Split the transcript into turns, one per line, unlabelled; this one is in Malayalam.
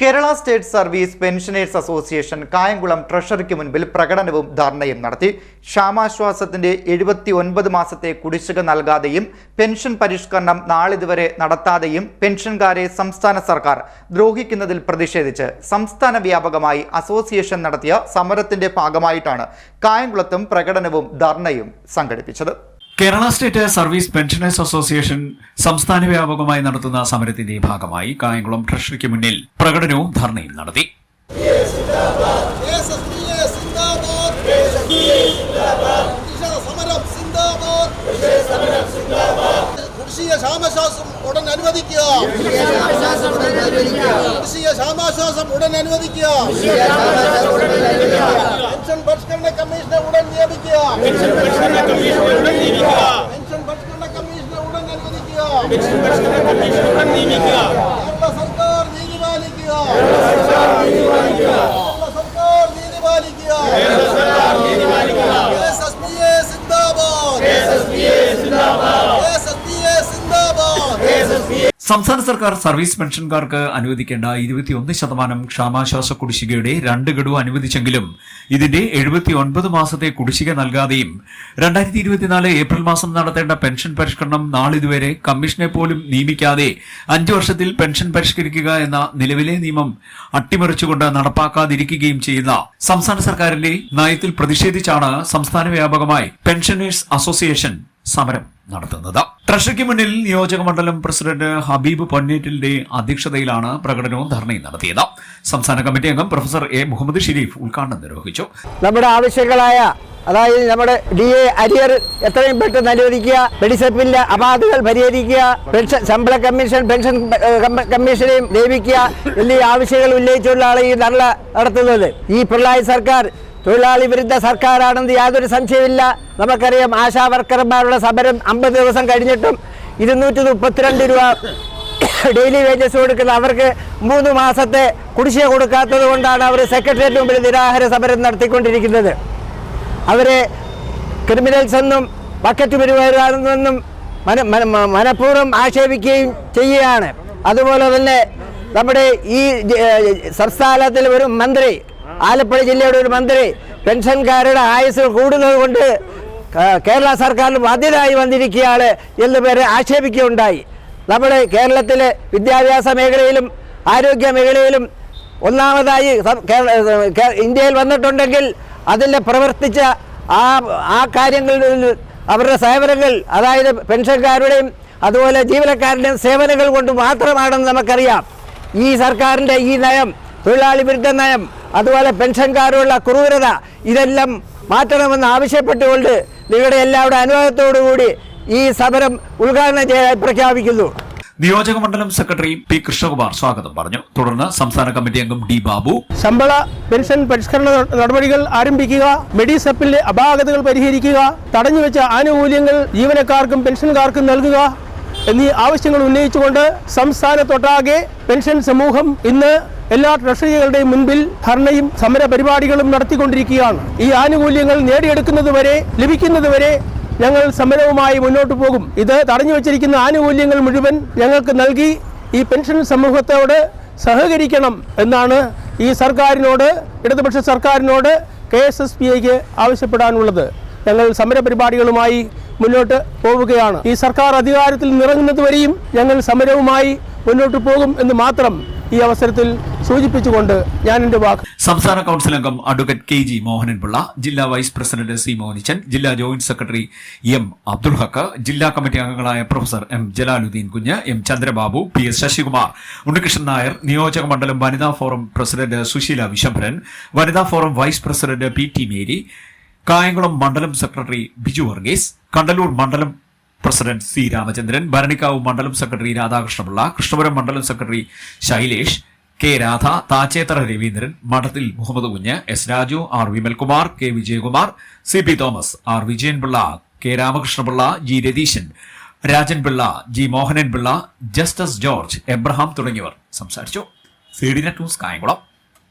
Kerala state service pensioners association Kayamkulam ട്രഷറിക്ക് മുൻപിൽ പ്രകടനവും ധർണയും നടത്തി. ക്ഷാമാശ്വാസത്തിന്റെ എഴുപത്തി ഒൻപത് മാസത്തെ കുടിശ്ശിക നൽകാതെയും പെൻഷൻ പരിഷ്കരണം നാളിതുവരെ നടത്താതെയും പെൻഷൻകാരെ സംസ്ഥാന സർക്കാർ ദ്രോഹിക്കുന്നതിൽ പ്രതിഷേധിച്ച് സംസ്ഥാന വ്യാപകമായി അസോസിയേഷൻ നടത്തിയ സമരത്തിന്റെ ഭാഗമായിട്ടാണ് കായംകുളത്തും പ്രകടനവും ധർണയും സംഘടിപ്പിച്ചത്.
Kerala state service pensioners association സംസ്ഥാന വ്യാപകമായി നടത്തുന്ന സമരത്തിന്റെ ഭാഗമായി കായംകുളം ട്രഷറിക്ക് മുന്നിൽ പ്രകടനവും ധർണയും നടത്തി
ദേശസ്നേഹ സിന്ദാബാദ് കൃഷക സമരം സിന്ദാബാദ് കുടിശ്ശിക ക്ഷാമശ്വാസം ഉടൻ അനുവദിക്കുക കുടിശ്ശിക ക്ഷാമശ്വാസം ഉടൻ അനുവദിക്കുക. പെൻഷൻ പരിഷ്കരണ കമ്മീഷനെ ഉടൻ നിയമിക്കുക. പെൻഷൻ പരിഷ്കരണ കമ്മീഷനെ ഉടൻ അനുവദിക്കുക.
സംസ്ഥാന സർക്കാർ സർവീസ് പെൻഷൻകാർക്ക് അനുവദിക്കേണ്ട ഇരുപത്തിയൊന്ന് ശതമാനം ക്ഷാമാശ്വാസ കുടിശ്ശികയുടെ രണ്ട് ഗഡു അനുവദിച്ചെങ്കിലും ഇതിന്റെ എഴുപത്തിയൊൻപത് മാസത്തെ കുടിശ്ശിക നൽകാതെയും രണ്ടായിരത്തി ഇരുപത്തിനാല് ഏപ്രിൽ മാസം നടത്തേണ്ട പെൻഷൻ പരിഷ്കരണം നാളിതുവരെ കമ്മീഷനെ പോലും നിയമിക്കാതെ അഞ്ചു വർഷത്തിൽ പെൻഷൻ പരിഷ്കരിക്കുക എന്ന നിലവിലെ നിയമം അട്ടിമറിച്ചുകൊണ്ട് നടപ്പാക്കാതിരിക്കുകയും ചെയ്യുന്ന സംസ്ഥാന സർക്കാരിന്റെ നയത്തിൽ പ്രതിഷേധിച്ചാണ് സംസ്ഥാന വ്യാപകമായി പെൻഷനേഴ്സ് അസോസിയേഷൻ സമരം. നടത്തുന്നത്. ട്രഷറിക്ക് മുന്നിൽ നിയോജക മണ്ഡലം പ്രസിഡന്റ് ഹബീബ് പൊന്നേറ്റിന്റെ അധ്യക്ഷതയിലാണ് പ്രകടനവും ധർണയും നടത്തിയത്. സംസ്ഥാന കമ്മിറ്റി അംഗം പ്രൊഫസർ എ മുഹമ്മദ് ഷെരീഫ് ഉദ്ഘാടനം നിർവഹിച്ചു.
നമ്മുടെ ആവശ്യങ്ങളായ അതായത് നമ്മുടെ ഡി എ അരിയർ എത്രയും പെട്ടെന്ന് അനുവദിക്കുക മെഡിസപ്പിന്റെ അപാധകൾ പരിഹരിക്കുക പെൻഷൻ ശമ്പള കമ്മീഷൻ പെൻഷൻ കമ്മീഷനെയും നിയമിക്കുക എന്നീ ആവശ്യങ്ങൾ ഉന്നയിച്ചുകൊണ്ടാണ് ഈ ധർണ നടത്തുന്നത്. ഈ പിണറായി സർക്കാർ തൊഴിലാളി വിരുദ്ധ സർക്കാരാണെന്ന് യാതൊരു സംശയമില്ല നമുക്കറിയാം ആശാ വർക്കർമാരുടെ സമരം അമ്പത് ദിവസം കഴിഞ്ഞിട്ടും ഇരുന്നൂറ്റി മുപ്പത്തിരണ്ട് രൂപ ഡെയിലി വേജസ് കൊടുക്കുന്ന അവർക്ക് മൂന്ന് മാസത്തെ കുടിശ്ശിക കൊടുക്കാത്തത് കൊണ്ടാണ് അവർ സെക്രട്ടേറിയറ്റ് മുമ്പിൽ നിരാഹാര സമരം നടത്തിക്കൊണ്ടിരിക്കുന്നത്. അവരെ ക്രിമിനൽസ് എന്നും ബക്കറ്റ് പരിപാടിയാണെന്നും മന മനഃപൂർവം ആക്ഷേപിക്കുകയും ചെയ്യുകയാണ്. അതുപോലെ തന്നെ നമ്മുടെ ഈ സംസ്ഥാനത്തിൽ ഒരു മന്ത്രി ആലപ്പുഴ ജില്ലയുടെ ഒരു മന്ത്രി പെൻഷൻകാരുടെ ആയുസ് കൂടുന്നത് കൊണ്ട് കേരള സർക്കാരിന് ബാധ്യതയായി വന്നിരിക്കുകയാണ് എന്ന് പേരെ ആക്ഷേപിക്കുകയുണ്ടായി. നമ്മുടെ കേരളത്തിലെ വിദ്യാഭ്യാസ മേഖലയിലും ആരോഗ്യ മേഖലയിലും ഒന്നാമതായി ഇന്ത്യയിൽ വന്നിട്ടുണ്ടെങ്കിൽ അതിൽ പ്രവർത്തിച്ച ആ ആ കാര്യങ്ങളിൽ അവരുടെ സേവനങ്ങൾ അതായത് പെൻഷൻകാരുടെയും അതുപോലെ ജീവനക്കാരുടെയും സേവനങ്ങൾ കൊണ്ട് മാത്രമാണെന്ന് നമുക്കറിയാം. ഈ സർക്കാരിന്റെ ഈ നയം തൊഴിലാളി വിരുദ്ധ നയം അതുപോലെ പെൻഷൻകാരുള്ള ക്രൂരത ഇതെല്ലാം മാറ്റണമെന്ന് ആവശ്യപ്പെട്ടുകൊണ്ട് നിങ്ങളുടെ എല്ലാവരുടെ അനുവാദത്തോടു കൂടി ഈ സമരം ഉദ്ഘാടനം ചെയ്യാൻ പ്രഖ്യാപിക്കുന്നു.
നിയോജക മണ്ഡലം സെക്രട്ടറി പി കൃഷ്ണകുമാർ സ്വാഗതം പറഞ്ഞു. തുടർന്ന് സംസ്ഥാന കമ്മിറ്റി അംഗം ഡി ബാബു.
ശമ്പള പെൻഷൻ പരിഷ്കരണ നടപടികൾ ആരംഭിക്കുക മെഡിസപ്പിലെ അപാകതകൾ പരിഹരിക്കുക തടഞ്ഞുവെച്ച ആനുകൂല്യങ്ങൾ ജീവനക്കാർക്കും പെൻഷൻകാർക്കും നൽകുക എന്നീ ആവശ്യങ്ങൾ ഉന്നയിച്ചുകൊണ്ട് സംസ്ഥാനത്തൊട്ടാകെ പെൻഷൻ സമൂഹം ഇന്ന് എല്ലാ ട്രഷറികളുടെയും മുൻപിൽ ധർണയും സമര പരിപാടികളും നടത്തിക്കൊണ്ടിരിക്കുകയാണ്. ഈ ആനുകൂല്യങ്ങൾ നേടിയെടുക്കുന്നതുവരെ ലഭിക്കുന്നതുവരെ ഞങ്ങൾ സമരവുമായി മുന്നോട്ട് പോകും. ഇത് തടഞ്ഞു വച്ചിരിക്കുന്ന ആനുകൂല്യങ്ങൾ മുഴുവൻ ഞങ്ങൾക്ക് നൽകി ഈ പെൻഷൻ സമൂഹത്തോട് സഹകരിക്കണം എന്നാണ് ഈ സർക്കാരിനോട് ഇടതുപക്ഷ സർക്കാരിനോട് കെ എസ് എസ് പി ഐക്ക് ആവശ്യപ്പെടാനുള്ളത്. ഞങ്ങൾ സമരപരിപാടികളുമായി മുന്നോട്ട് പോവുകയാണ്. ഈ സർക്കാർ അധികാരത്തിൽ നിറങ്ങുന്നതുവരെയും ഞങ്ങൾ സമരവുമായി മുന്നോട്ട് പോകും എന്ന് മാത്രം ഈ അവസരത്തിൽ സൂചിപ്പിച്ചുകൊണ്ട് ഞാൻ എന്റെ വാക്ക്
സംസ്ഥാന കൌൺസിൽ അംഗം അഡ്വക്കേറ്റ് കെ ജി മോഹനൻപിള്ള ജില്ലാ വൈസ് പ്രസിഡന്റ് സി മോനിച്ചൻ ജില്ലാ joint secretary M Abdul Haq ജില്ലാ കമ്മിറ്റി അംഗങ്ങളായ professor M Jalaluddin Kunju M Chandrababu P S Sasikumar Unnikrishnan Nair നിയോജക മണ്ഡലം വനിതാ ഫോറം പ്രസിഡന്റ് സുശീല വിശംഭരൻ വനിതാ forum vice president P T Mary Kayamkulam മണ്ഡലം സെക്രട്ടറി ബിജു വർഗീസ് കണ്ടലൂർ മണ്ഡലം പ്രസിഡന്റ് സി രാമചന്ദ്രൻ ഭരണിക്കാവ് മണ്ഡലം സെക്രട്ടറി രാധാകൃഷ്ണപിള്ള കൃഷ്ണപുരം മണ്ഡലം secretary Shailesh K Radha Thachethara Raveendran Madathil Muhammad Kunju S Raju R Vimalkumar K Vijayakumar C P Thomas R Vijayanpillai K Ramakrishnapillai G Ratheesan Rajanpillai G Mohananpillai justice George Abraham തുടങ്ങിയവർ സംസാരിച്ചു. C D news Kayamkulam.